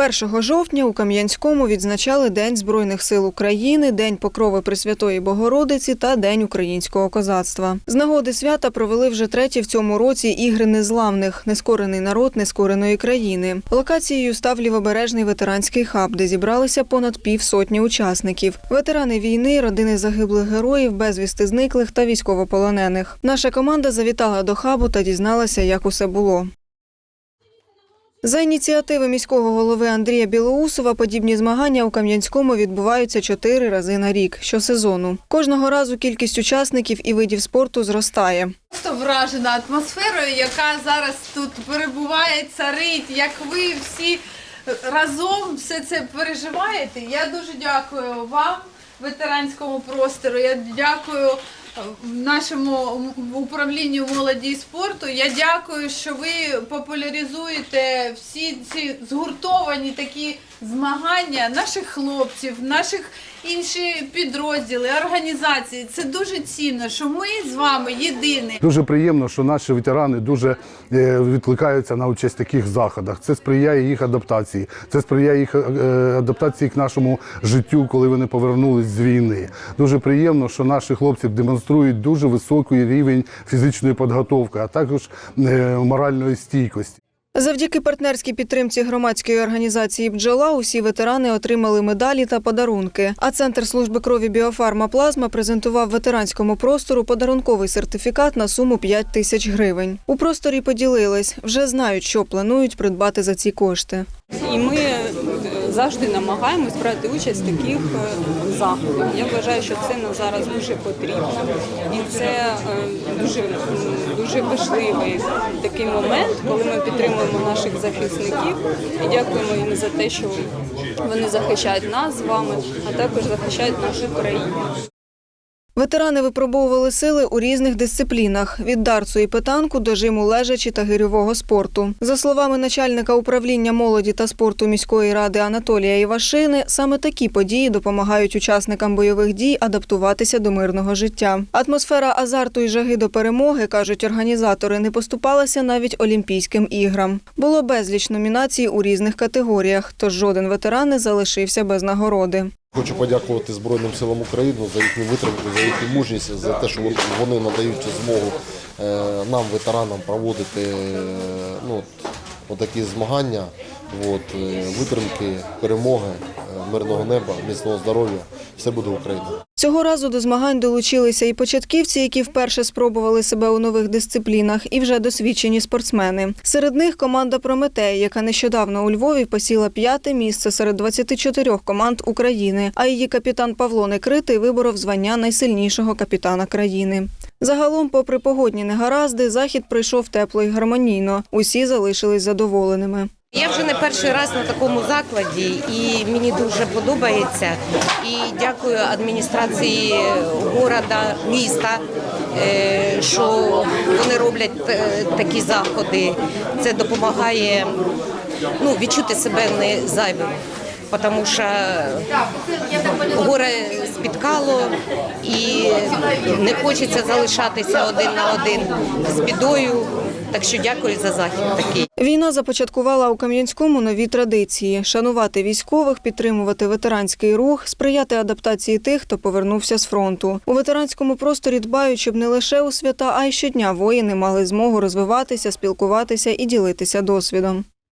1 жовтня у Кам'янському відзначали День Збройних сил України, День Покрови Пресвятої Богородиці та День українського козацтва. З нагоди свята провели вже треті в цьому році ігри незламних нескорений народ нескореної країни. Локацією став лівобережний ветеранський хаб, де зібралися понад півсотні учасників. Ветерани війни, родини загиблих героїв, безвісти зниклих та військовополонених. Наша команда завітала до хабу та дізналася, як усе було. За ініціативи міського голови Андрія Білоусова подібні змагання у Кам'янському відбуваються чотири рази на рік щосезону. Кожного разу кількість учасників і видів спорту зростає. Просто вражена атмосферою, яка зараз тут перебуває, царить, як ви всі разом все це переживаєте. Я дуже дякую вам, ветеранському простору. Я дякую е, нашому управлінню молоді і спорту. Я дякую, що ви популяризуєте всі ці згуртовані такі змагання наших хлопців, наших інші підрозділи, організації. Це дуже цінно, що ми з вами єдині. Дуже приємно, що наші ветерани дуже е, відкликаються на участь в таких заходах. Це сприяє їх адаптації, це сприяє їх е, адаптації к нашому життю, коли вони повернулись з війни. Дуже приємно, що наші хлопці демонструють дуже високий рівень фізичної підготовки, а також е, моральної стійкості. Завдяки партнерській підтримці громадської організації Бджола усі ветерани отримали медалі та подарунки. А центр служби крові Біофарма Плазма презентував ветеранському простору подарунковий сертифікат на суму 5 тисяч гривень. У просторі поділились, вже знають, що планують придбати за ці кошти. І ми е, завжди намагаємось брати участь в таких е. Я вважаю, що це нам зараз дуже потрібно. І це е, дуже, дуже важливий такий момент, коли ми підтримуємо наших захисників і дякуємо їм за те, що вони захищають нас з вами, а також захищають нашу країну. Ветерани випробовували сили у різних дисциплінах від дарцу і питанку до жиму лежачі та гирьового спорту. За словами начальника управління молоді та спорту міської ради Анатолія Івашини, саме такі події допомагають учасникам бойових дій адаптуватися до мирного життя. Атмосфера азарту і жаги до перемоги, кажуть організатори, не поступалася навіть Олімпійським іграм. Було безліч номінацій у різних категоріях, тож жоден ветеран не залишився без нагороди. Хочу подякувати Збройним силам України за їхню витримку, за їхню мужність, за те, що вони надають змогу е, нам, ветеранам, проводити е, ну, отакі змагання, от, е, витримки, перемоги, е, мирного неба, міцного здоров'я. Все буде Україна. Цього разу до змагань долучилися і початківці, які вперше спробували себе у нових дисциплінах, і вже досвідчені спортсмени. Серед них команда Прометей, яка нещодавно у Львові посіла п'яте місце серед 24 команд України. А її капітан Павло Некритий виборов звання найсильнішого капітана країни. Загалом, попри погодні негаразди, захід пройшов тепло і гармонійно. Усі залишились задоволеними. Я вже не перший раз на такому закладі, і мені дуже подобається. І дякую адміністрації города, міста, е, що вони роблять е, такі заходи. Це допомагає ну, відчути себе не зайвим. Тому що горе спіткало і не хочеться залишатися один на один з бідою. Так що дякую за захід такий. Війна започаткувала у Кам'янському нові традиції: шанувати військових, підтримувати ветеранський рух, сприяти адаптації тих, хто повернувся з фронту. У ветеранському просторі дбають, щоб не лише у свята, а й щодня воїни мали змогу розвиватися, спілкуватися і ділитися досвідом.